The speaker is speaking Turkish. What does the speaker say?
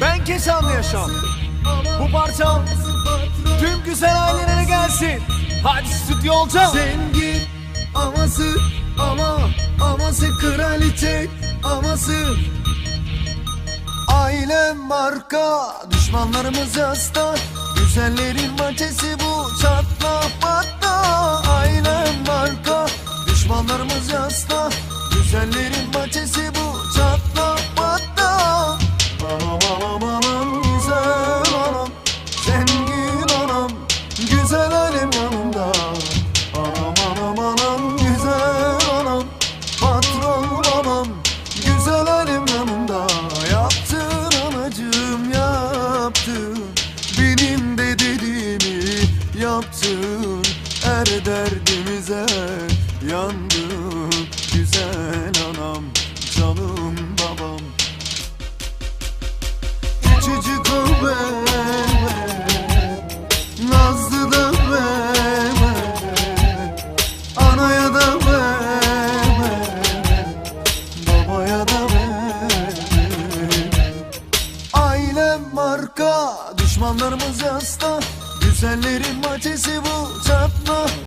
Ben Keşanlı Yaşam. Bu parçam tüm güzel ailelere gelsin. Hadi stüdyo olacağım. Zengin aması ama aması kraliçe aması Ailem marka düşmanlarımız hasta Güzellerin maçesi bu çatla patla Ailem marka düşmanlarımız hasta Güzellerin yaptın? Her derdimize yandın. Güzel anam canım babam. Küçücük o Nazlı da ben Anaya da ben Babaya da ben Ailem marka Düşmanlarımız hasta Güzellerin maçesi bu çatla